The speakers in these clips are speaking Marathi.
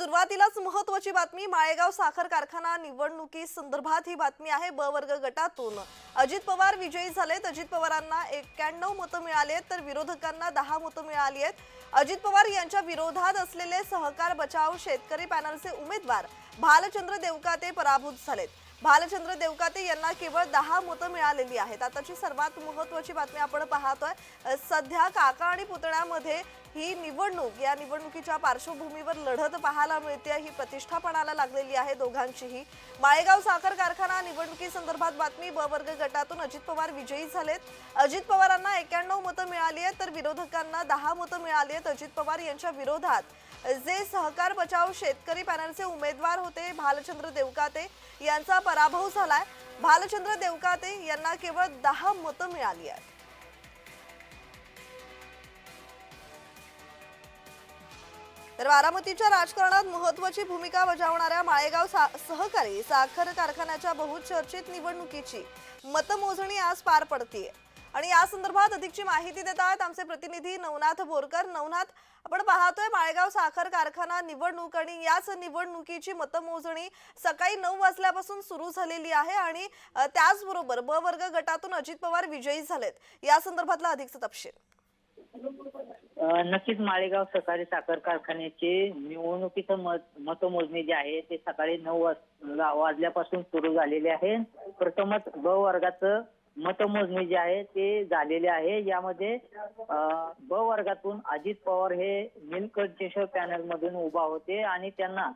सुरुवातीलाच महत्वाची बातमी माळेगाव साखर कारखाना निवडणुकी संदर्भात ही बातमी आहे ब वर्ग गटातून. अजित पवार विजयी झालेत. अजित पवारांना एक्क्याण्णव मतं मिळाली आहेत तर विरोधकांना दहा मतं मिळाली आहेत. अजित पवार यांच्या विरोधात असलेले सहकार बचाव शेतकरी पॅनलचे उमेदवार भालचंद्र देवकाते पराभूत झालेत. भालचंद्र देवकाते यांना केवळ दहा मतं मिळालेली आहेत. आताची सर्वात महत्वाची बातमी आपण पाहतोय. सध्या काका आणि पुतण्यामध्ये ही निवडणूक या निवडणुकीच्या पार्श्वभूमीवर लढत पाहायला मिळते. ही प्रतिष्ठापणाला लागलेली आहे दोघांचीही. माळेगाव साखर कारखाना निवडणुकीसंदर्भात बातमी ब वर्ग गटातून अजित पवार विजयी झालेत. अजित पवारांना एक्क्याण्णव मतं मिळाली आहेत तर विरोधकांना दहा मतं मिळाली आहेत. अजित पवार यांच्या विरोधात जे सहकार बचाव शेतकरी पॅनलचे उमेदवार होते भालचंद्र देवकाते यांचा पराभव झालाय. भालचंद्र देवकाते यांना केवळ दहा मतं मिळाली आहेत. तर बारामतीच्या राजकारणात महत्वाची भूमिका बजावणाऱ्या माळेगाव सा- सहकारी साखर कारखान्याच्या बहुचर्चित निवडणुकीची मतमोजणी आज पार पडतीये. आणि या संदर्भात अधिकची माहिती देत आहेत आमचे प्रतिनिधी नवनाथ बोरकर. नवनाथ आपण पाहतोय माळेगाव साखर कारखाना निवडणूक आणि याच निवडणुकीची मतमोजणी सकाळी नऊ वाजल्यापासून सुरू झालेली आहे आणि त्याचबरोबर ब वर्ग गटातून अजित पवार विजयी झालेत. या संदर्भातला अधिकचा तपशील. नक्कीच माळेगाव सहकारी साखर कारखान्याचे निवडणुकीचं मत मतमोजणी जे आहे ते सकाळी नऊ वाज- वाजल्यापासून सुरू झालेले आहे. प्रथमच ग वर्गाचं मतमोजणी जे आहे ते झालेले आहे. यामध्ये ब वर्गातून अजित पवार हे नीलकंठेश्वर पॅनल मधून उभा होते आणि त्यांना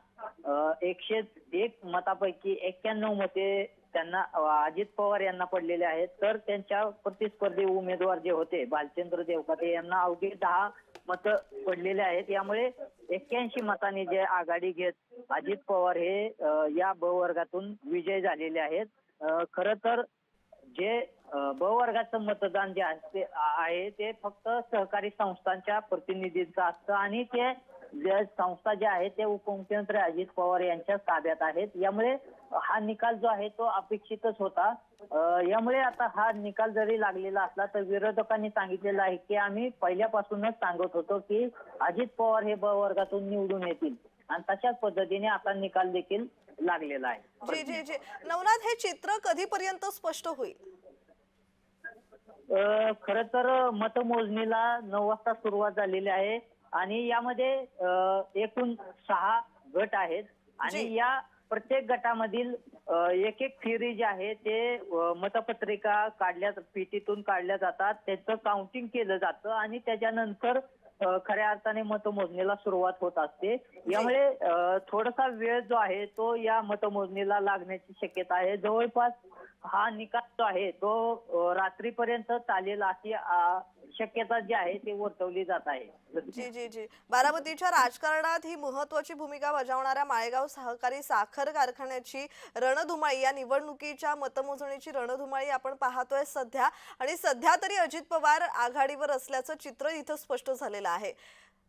एकशे एक मतापैकी एक्क्याण्णव मते त्यांना अजित पवार यांना पडलेले आहेत. तर त्यांच्या प्रतिस्पर्धी उमेदवार जे होते भालचंद्र देवकाते यांना अवघे दहा मत पडलेले आहेत. यामुळे एक्क्याऐंशी मतांनी जे आघाडी घेत अजित पवार हे या ब वर्गातून विजय झालेले आहेत. खर खरं तर जे ब वर्गाचं मतदान जे आहे ते फक्त सहकारी संस्थांच्या प्रतिनिधींचं असतं आणि ते जे संस्था ज्या आहेत ते उपमुख्यमंत्री अजित पवार यांच्या ताब्यात आहेत. यामुळे हा निकाल जो आहे तो अपेक्षितच होता. यामुळे आता हा निकाल जरी लागलेला असला तर विरोधकांनी सांगितलेलं आहे की आम्ही पहिल्यापासूनच सांगत होतो की अजित पवार हे ब वर्गातून निवडून येतील. आणि तशाच पद्धतीने आता निकाल देखील लागलेला आहे. जी जी जी. नवनाथ हे चित्र कधीपर्यंत स्पष्ट होईल? खर तर मतमोजणीला नऊ वाजता सुरुवात झालेली आहे. आणि यामध्ये एकूण सहा गट आहेत. आणि. या प्रत्येक गटामधील एक एक फेरी जे आहे ते मतपत्रिका काढल्या पेटीतून काढल्या जातात. त्याचं काउंटिंग केलं जातं आणि त्याच्यानंतर खऱ्या अर्थाने मतमोजणीला सुरुवात होत असते. यामुळे थोडासा वेळ जो आहे तो या मतमोजणीला लागण्याची शक्यता आहे. जवळपास हा निकाल जो आहे तो रात्रीपर्यंत चालेल अशी शक्यता जी आहे ती वर्तवली जात आहे. जी जी जी. बारामतीच्या राजकारणात ही महत्वाची भूमिका बजावणाऱ्या माळेगाव सहकारी साखर कारखान्याची रणधुमाळी या निवडणुकीच्या मतमोजणीची रणधुमाळी आपण पाहतोय सध्या. आणि सध्या तरी अजित पवार आघाडीवर असल्याचं चित्र इथं स्पष्ट झालेलं आहे.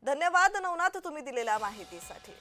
धन्यवाद नवनाथ तुम्ही दिलेल्या माहितीसाठी.